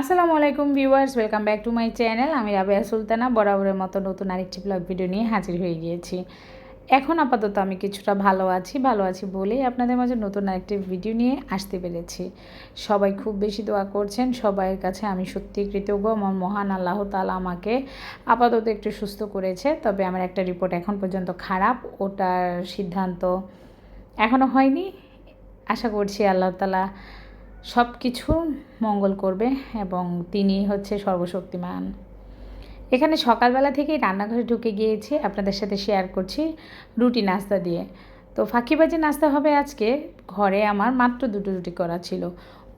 আসসালামু আলাইকুম viewers, welcome back to my channel. আমি রাবেয়া সুলতানা, বরাবরের মতো নতুন আরেকটি ব্লগ ভিডিও নিয়ে হাজির হয়ে গিয়েছি। এখন আপাতত আমি কিছুটা ভালো আছি ভালো আছি বলেই আপনাদের মাঝে নতুন আরেকটি ভিডিও নিয়ে আসতে পেরেছি। সবাই খুব বেশি দোয়া করছেন, সবাইয়ের কাছে আমি সত্যি কৃতজ্ঞ। আমার মহান আল্লাহ তালা আমাকে আপাতত একটু সুস্থ করেছে, তবে আমার একটা রিপোর্ট এখন পর্যন্ত খারাপ, ওটার সিদ্ধান্ত এখনও হয়নি। আশা করছি আল্লাহ তালা সব কিছু মঙ্গল করবে এবং তিনি হচ্ছে সর্বশক্তিমান। এখানে সকালবেলা থেকেই রান্নাঘরে ঢুকে গিয়েছি, আপনাদের সাথে শেয়ার করছি রুটি নাস্তা দিয়ে। তো ফাঁকিবাজি নাস্তা হবে আজকে, ঘরে আমার মাত্র দুটো রুটি করা ছিল।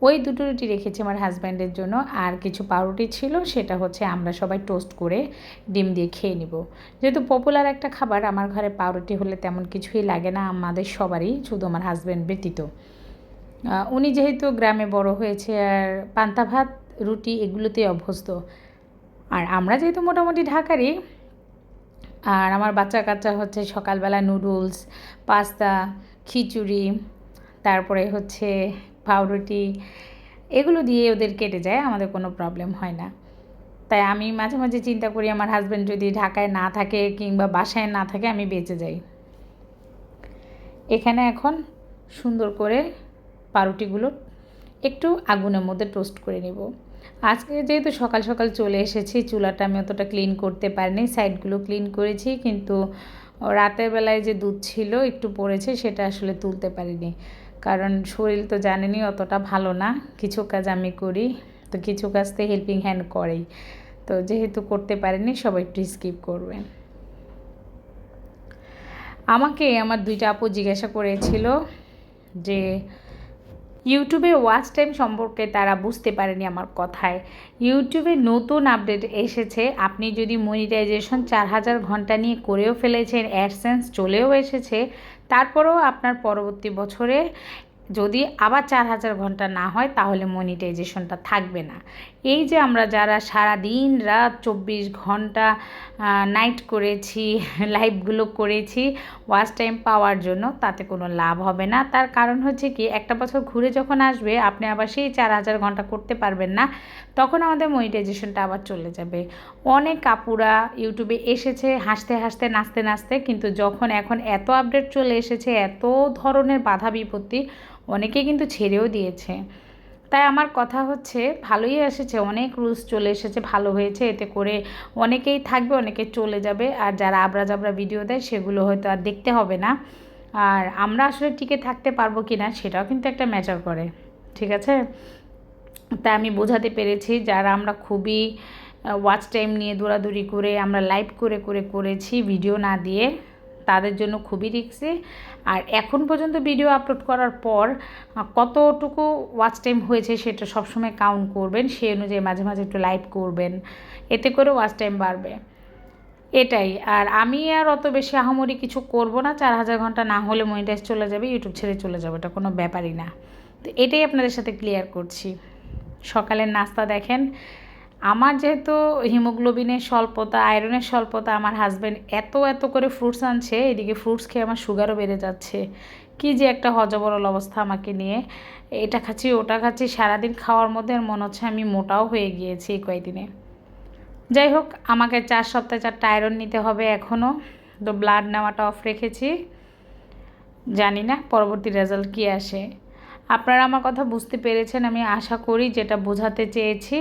ওই দুটো রুটি রেখেছি আমার হাজব্যান্ডের জন্য, আর কিছু পাউরুটি ছিল, সেটা হচ্ছে আমরা সবাই টোস্ট করে ডিম দিয়ে খেয়ে নিব। যেহেতু পপুলার একটা খাবার, আমার ঘরে পাউরুটি হলে তেমন কিছুই লাগে না, আমাদের সবারই, শুধু আমার হাজব্যান্ড ব্যতীত। উনি যেহেতু গ্রামে বড় হয়েছে আর পান্তা ভাত, রুটি এগুলোতেই অভ্যস্ত। আর আমরা যেহেতু মোটামুটি ঢাকারই, আর আমার বাচ্চা কাচ্চা হচ্ছে সকালবেলা নুডলস, পাস্তা, খিচুড়ি, তারপরে হচ্ছে পাউরুটি, এগুলো দিয়ে ওদের কেটে যায়, আমাদের কোনো প্রবলেম হয় না। তাই আমি মাঝে মাঝে চিন্তা করি, আমার হাজব্যান্ড যদি ঢাকায় না থাকে কিংবা বাসায় না থাকে, আমি বেঁচে যাই। এখানে এখন সুন্দর করে পাউরুটিগুলো একটু আগুনের মধ্যে টোস্ট করে নেব। আজকে যেহেতু সকাল সকাল চলে এসেছি, চুলাটা আমি অতটা ক্লিন করতে পারিনি সাইডগুলো ক্লিন করেছি, কিন্তু রাতের বেলায় যে দুধ ছিল একটু পড়েছে, সেটা আসলে তুলতে পারিনি। কারণ শরীর তো জানেনি অতটা ভালো না, কিছু কাজ আমি করি, তো কিছু কাজ তো হেল্পিং হ্যান্ড করেই। তো যেহেতু করতে পারিনি, সবাই একটু স্কিপ করবেন আমাকে আমার দুইটা আপু জিজ্ঞাসা করেছিল যে ইউটিউবে ওয়াচ টাইম সম্পর্কে তারা বুঝতে পারেনি আমার কথায়। ইউটিউবে নতুন আপডেট এসেছে। আপনি যদি মনিটাইজেশন চার হাজার ঘণ্টা নিয়ে করেও ফেলেছেন অ্যাডসেন্স চলেও এসেছে, তারপরেও আপনার পরবর্তী বছরে যদি আবার চার হাজার ঘণ্টা না হয়, তাহলে মনিটাইজেশনটা থাকবে না। এই যে আমরা যারা সারা দিন রাত চব্বিশ ঘণ্টা নাইট করেছি লাইভগুলো করেছি ওয়াচ টাইম পাওয়ার জন্য, তাতে কোনো লাভ হবে না। তার কারণ হচ্ছে কি, একটা বছর ঘুরে যখন আসবে, আপনি আবার সেই চার হাজার ঘণ্টা করতে পারবেন না, তখন আমাদের মনিটাইজেশনটা আবার চলে যাবে। অনেক কাপুরা ইউটিউবে এসেছে, হাসতে হাসতে, নাচতে নাচতে, কিন্তু যখন এখন এত আপডেট চলে এসেছে, এত ধরনের বাধা বিপত্তি, অনেকে কিন্তু ছেড়েও দিয়েছে। তাই আমার কথা হচ্ছে, ভালোই এসেছে, অনেক রুলস চলে এসেছে, ভালো হয়েছে, এতে করে অনেকেই থাকবে, অনেকে চলে যাবে, আর যারা আবরা জাবরা ভিডিও দেয়, সেগুলো হয়তো আর দেখতে হবে না। আর আমরা আসলে টিকে থাকতে পারব কি না সেটাও কিন্তু একটা ম্যাটার করে, ঠিক আছে? তাই আমি বোঝাতে পেরেছি, যারা আমরা খুবই ওয়াচ টাইম নিয়ে দৌড়াদৌড়ি করে, আমরা লাইভ করে করে, করেছি ভিডিও না দিয়ে তাদের জন্য খুবই রিক্সি আর এখন পর্যন্ত ভিডিও আপলোড করার পর কতটুকু ওয়াচ টাইম হয়েছে সেটা সবসময় কাউন্ট করবেন সেই অনুযায়ী মাঝে মাঝে একটু লাইভ করবেন, এতে করে ওয়াচ টাইম বাড়বে। এটাই। আর আমি আর অত বেশি আহামরি কিছু করব না, চার হাজার ঘণ্টা না হলে মনিটাইজ চলে যাবে ইউটিউব ছেড়ে চলে যাবে, এটা কোনো ব্যাপারই না। তো এটাই আপনাদের সাথে ক্লিয়ার করছি। সকালের নাস্তা দেখেন আমার যেহেতু হিমোগ্লোবিনের স্বল্পতা, আয়রনের স্বল্পতা, আমার হাজব্যান্ড এত এত করে ফ্রুটস আনছে, এদিকে ফ্রুটস খেয়ে আমার সুগারও বেড়ে যাচ্ছে। কি যে একটা হজবরল অবস্থা আমাকে নিয়ে। এটা খাচ্ছি, ওটা খাচ্ছি, সারাদিন খাওয়ার মধ্যে মনে হচ্ছে আমি মোটাও হয়ে গিয়েছি এই কয়েকদিনে যাই হোক, আমাকে চার সপ্তাহে চারটা আয়রন নিতে হবে এখনও তো ব্লাড নেওয়াটা অফ রেখেছি। জানি না পরবর্তী রেজাল্ট কী আসে। আপনারা আমার কথা বুঝতে পেরেছেন, আমি আশা করি যেটা বোঝাতে চেয়েছি।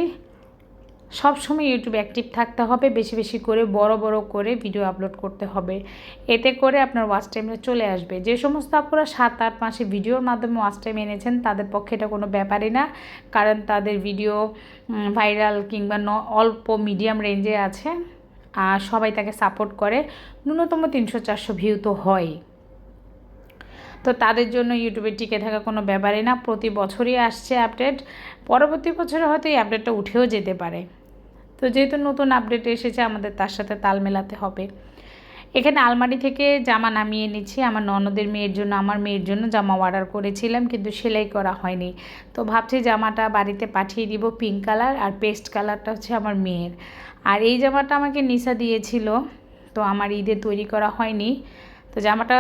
সব সময় ইউটিউবে অ্যাক্টিভ থাকতে হবে, বেশি বেশি করে, বড় বড় করে ভিডিও আপলোড করতে হবে। এতে করে আপনার ওয়াচ টাইমে চলে আসবে। যে সমস্ত আপনারা সাত আট মাসে ভিডিওর মাধ্যমে ওয়াচ টাইম এনেছেন, তাদের পক্ষে এটা কোনো ব্যাপারই না। কারণ তাদের ভিডিও ভাইরাল কিংবা ন, অল্প মিডিয়াম রেঞ্জে আছে, আর সবাই তাকে সাপোর্ট করে। ন্যূনতম তিনশো চারশো ভিউ তো হয় তো তাদের জন্য ইউটিউবে টিকে থাকা কোনো ব্যাপারই না। প্রতি বছরই আসছে আপডেট পরবর্তী বছরে হয়তো এই আপডেটটা উঠেও যেতে পারে। তো যেহেতু নতুন আপডেট এসেছে, আমাদের তার সাথে তাল মেলাতে হবে। এখানে আলমারি থেকে জামা নামিয়ে নিচ্ছি। আমার ননদের মেয়ের জন্য, আমার মেয়ের জন্য জামা অর্ডার করেছিলাম, কিন্তু সেলাই করা হয়নি। তো ভাবছি জামাটা বাড়িতে পাঠিয়ে দিব পিঙ্ক কালার আর পেস্ট কালারটা হচ্ছে আমার মেয়ের। আর এই জামাটা আমাকে নিশা দিয়েছিল, তো আমার ঈদে তৈরি করা হয়নি। তো জামাটা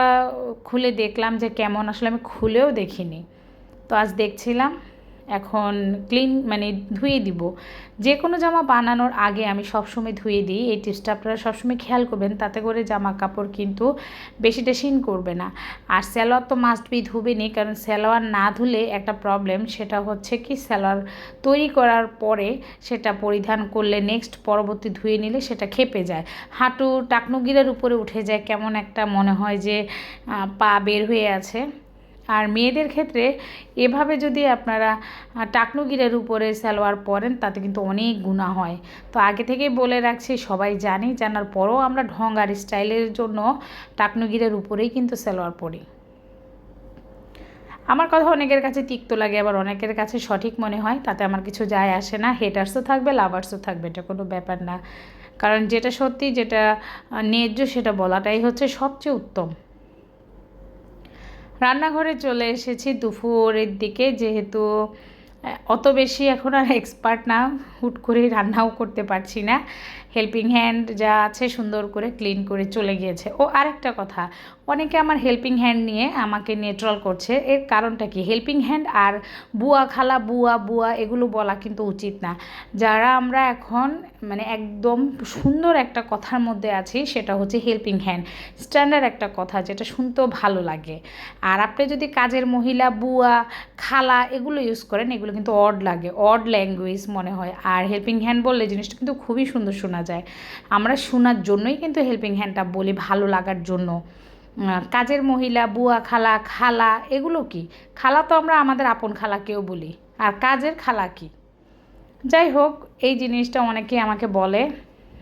খুলে দেখলাম যে কেমন, আসলে আমি খুলেও দেখিনি। তো আজ দেখছিলাম এখন ক্লিন মানে ধুয়ে দিব। যে কোনো জামা বানানোর আগে আমি সবসময় ধুয়ে দিই। এই টিপসটা আপনারা সবসময় খেয়াল করবেন। তাতে করে জামা কাপড় কিন্তু বেশি টেশিন করবে না। আর স্যালোয়ার তো মাস্ট বি ধুবেনি কারণ স্যালোয়ার না ধুলে একটা প্রবলেম সেটা হচ্ছে কি স্যালোয়ার তৈরি করার পরে সেটা পরিধান করলে নেক্সট পরবর্তী ধুয়ে নিলে সেটা খেপে যায়। হাঁটু টাকনুগিরের উপরে উঠে যায়, কেমন একটা মনে হয় যে পা বের হয়ে আছে। আর মেয়েদের ক্ষেত্রে এভাবে যদি আপনারা টাকনুগিরের উপরে সালোয়ার পরেন, তাতে কিন্তু অনেক গুণা হয়। তো আগে থেকেই বলে রাখছি, সবাই জানি, জানার পরও আমরা ঢং আর স্টাইলের জন্য টাকনুগিরের উপরেই কিন্তু সালোয়ার পরি। আমার কথা অনেকের কাছে তিক্ত লাগে, আবার অনেকের কাছে সঠিক মনে হয়, তাতে আমার কিছু যায় আসে না। হেটার্সও থাকবে লাভার্সও থাকবে, এটা কোনো ব্যাপার না। কারণ যেটা সত্যি, যেটা ন্যায্য, সেটা বলাটাই হচ্ছে সবচেয়ে উত্তম। রান্নাঘরে চলে এসেছি দুপুরের দিকে, যেহেতু অত বেশি এখন আর এক্সপার্ট না, হুট করে রান্নাও করতে পারছি না। হেল্পিং হ্যান্ড যা আছে সুন্দর করে ক্লিন করে চলে গিয়েছে। ও আরেকটা কথা অনেকে আমার হেল্পিং হ্যান্ড নিয়ে আমাকে নিয়ে ট্রল করছে। এর কারণটা কি? হেল্পিং হ্যান্ড আর বুয়া খালা, বুয়া বুয়া এগুলো বলা কিন্তু উচিত না। যারা আমরা এখন মানে একদম সুন্দর একটা কথার মধ্যে আছি, সেটা হচ্ছে হেল্পিং হ্যান্ড স্ট্যান্ডার্ড একটা কথা যেটা শুনতেও ভালো লাগে। আর আপনি যদি কাজের মহিলা, বুয়া, খালা এগুলো ইউজ করেন, এগুলো কিন্তু অড লাগে। অড ল্যাঙ্গুয়েজ মনে হয়। আর হেল্পিং হ্যান্ড বললে জিনিসটা কিন্তু খুবই সুন্দর শোনা যায়। আমরা শোনার জন্যই কিন্তু হেল্পিং হ্যান্ডটা বলি ভালো লাগার জন্য। কাজের মহিলা, বুয়া খালা খালা, এগুলো কি? খালা তো আমরা আমাদের আপন খালাকেও বলি। আর কাজের খালা কি? যাই হোক, এই জিনিসটা অনেকে আমাকে বলে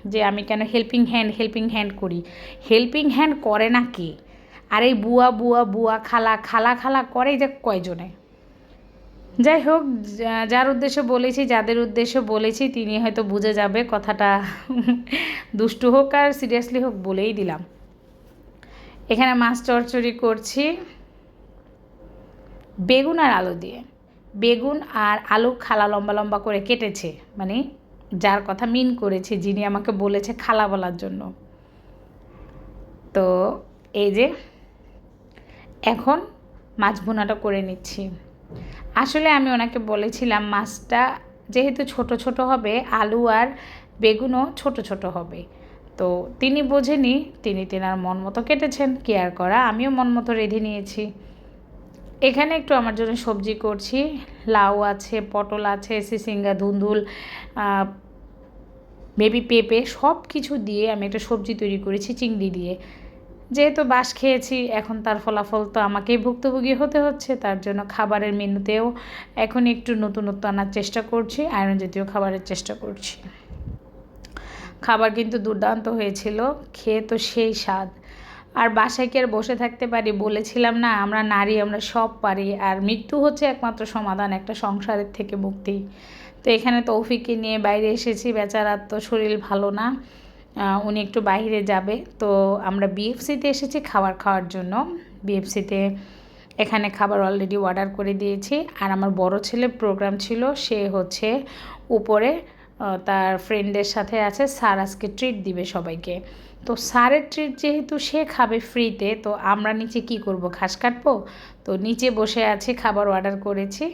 যে আমি কেন হেল্পিং হ্যান্ড হেল্পিং হ্যান্ড করি। হেল্পিং হ্যান্ড করে না কে? আর এই বুয়া বুয়া বুয়া, খালা খালা খালা করে যে কয়জনে? যাই হোক যার উদ্দেশ্য বলেছি, যাদের উদ্দেশ্য বলেছি, তিনি হয়তো বুঝে যাবে, কথাটা দুষ্টু হোক আর সিরিয়াসলি হোক বলেই দিলাম। এখানে মাছ চরচড়ি করছি। বেগুন আর আলু দিয়ে। বেগুন আর আলু খালা লম্বা লম্বা করে কেটেছে। মানে যার কথা মিন করেছে, যিনি আমাকে বলেছে খালা বলার জন্য। তো এই যে, এখন মাছ ভুনাটা করে নিচ্ছি। আসলে আমি ওনাকে বলেছিলাম মাছটা যেহেতু ছোট ছোট হবে, আলু আর বেগুনও ছোট ছোট হবে। তো তিনি বোঝেনি, তিনি তেনার মন মতো কেটেছেন, কেয়ার করা, আমিও মন মতো রেঁধে নিয়েছি। এখানে একটু আমার জন্য সবজি করছি, লাউ আছে, পটল আছে সিসিঙ্গা ধুন্দুল বেবি পেঁপে সব কিছু দিয়ে আমি একটা সবজি তৈরি করেছি চিংড়ি দিয়ে। যেহেতু বাস খেয়েছি, এখন তার ফলাফল তো আমাকেই ভুক্তভোগী হতে হচ্ছে, তার জন্য খাবারের মেনুতেও এখন একটু নতুনত্ব আনার চেষ্টা করছি, আয়রন জাতীয় খাবারের চেষ্টা করছি। খাবার কিন্তু দুর্দান্ত হয়েছিল, খেয়ে তো সেই স্বাদ। আর বাসায় কি আর বসে থাকতে পারি? বলেছিলাম না, আমরা নারী, আমরা সব পারি। আর মৃত্যু হচ্ছে একমাত্র সমাধান, একটা সংসারের থেকে মুক্তি। তো এখানে তৌফিককে নিয়ে বাইরে এসেছি বেচারার তো শরীর ভালো না। উনি একটু বাইরে যাবে। তো আমরা বিএফসিতে এসেছি খাবার খাওয়ার জন্য। বিএফসিতে এখানে খাবার অলরেডি অর্ডার করে দিয়েছি। আর আমার বড় ছেলের প্রোগ্রাম ছিল, সে হচ্ছে উপরে তার ফ্রেন্ডের সাথে আছে। স্যার আজকে ট্রিট দিবে সবাইকে। তো স্যারের ট্রিট যেহেতু সে খাবে ফ্রিতে তো আমরা নিচে কি করব? ঘাস কাটবো? তো নিচে বসে আছি, খাবার অর্ডার করেছি।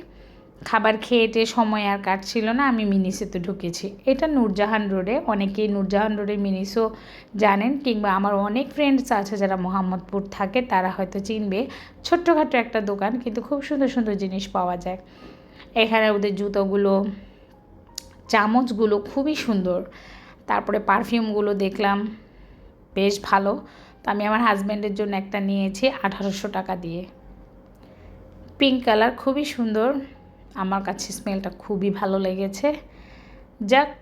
খাবার খেয়ে টেয়ে সময় আর কাটছিল না, আমি মিনিসেতে ঢুকেছি। এটা নূরজাহান রোডে অনেকেই নূরজাহান রোডে মিনিসও জানেন, কিংবা আমার অনেক ফ্রেন্ডস আছে যারা মোহাম্মদপুর থাকে, তারা হয়তো চিনবে। ছোট্টখাটো একটা দোকান, কিন্তু খুব সুন্দর সুন্দর জিনিস পাওয়া যায়। এখানে ওদের জুতোগুলো চামচগুলো খুবই সুন্দর। তারপরে পারফিউমগুলো দেখলাম, বেশ ভালো। তো আমি আমার হাজব্যান্ডের জন্য একটা নিয়েছি আঠারোশো টাকা দিয়ে। পিঙ্ক কালার খুবই সুন্দর। আমার কাছে স্মেলটা খুবই ভালো লেগেছে। যাক,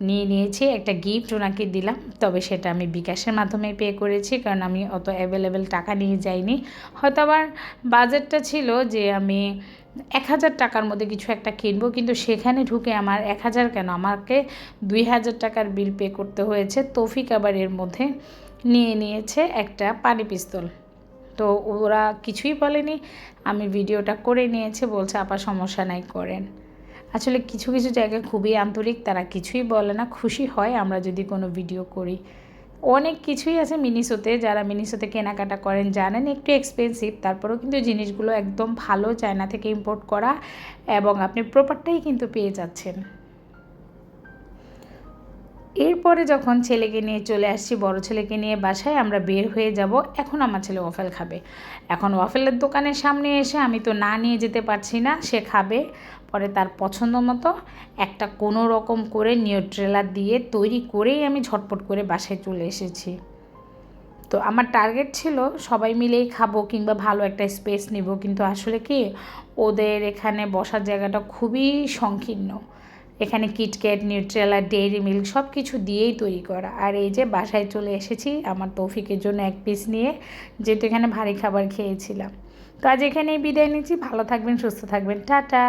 নিয়ে নিয়েছি, একটা গিফট ওনাকে দিলাম। তবে সেটা আমি বিকাশের মাধ্যমে পে করেছি, কারণ আমি অত অ্যাভেলেবেল টাকা নিয়ে যাইনি। হয়তো আবার বাজেটটা ছিল যে আমি এক হাজার টাকার মধ্যে কিছু একটা কিনবো, কিন্তু সেখানে ঢুকে আমার এক হাজার কেন? আমাকে দুই হাজার টাকার বিল পে করতে হয়েছে। তৌফিক আবার এর মধ্যে নিয়ে নিয়েছে একটা পানি পিস্তল। তো ওরা কিছুই বলেনি। আমি ভিডিওটা করে নিয়েছে, বলছে, আপা, সমস্যা নাই, করেন। আসলে কিছু কিছু জায়গায় খুবই আন্তরিক, তারা কিছুই বলে না। খুশি হয় আমরা যদি কোনো ভিডিও করি। অনেক কিছুই আছে মিনিসোতে, যারা মিনিসোতে কেনাকাটা করেন জানেন, একটু এক্সপেন্সিভ তারপরেও কিন্তু জিনিসগুলো একদম ভালো চায়না থেকে ইম্পোর্ট করা এবং আপনি প্রপারটাই কিন্তু পেয়ে যাচ্ছেন। এরপরে যখন ছেলেকে নিয়ে চলে আসছি, বড় ছেলেকে নিয়ে বাসায় আমরা বের হয়ে যাব, এখন আমার ছেলে ওয়াফেল খাবে। এখন ওয়াফেলের দোকানের সামনে এসে আমি তো না নিয়ে যেতে পারছি না, সে খাবে। পরে তার পছন্দ মতো একটা কোনো রকম করে নিউট্রেলা দিয়ে তৈরি করেই আমি ঝটপট করে বাসায় চলে এসেছি। তো আমার টার্গেট ছিল সবাই মিলেই খাব কিংবা ভালো একটা স্পেস নিব, কিন্তু আসলে কি ওদের এখানে বসার জায়গাটা খুবই সংকীর্ণ। এখানে কিটক্যাট নিউট্রেলা ডেইরি মিল্ক সব কিছু দিয়েই তৈরি করা। আর এই যে বাসায় চলে এসেছি আমার তৌফিকের জন্য এক পিস নিয়ে, যেহেতু এখানে ভারী খাবার খেয়েছিলাম। তো আজ এখানেই বিদায় নিচ্ছি। ভালো থাকবেন, সুস্থ থাকবেন। টাটা!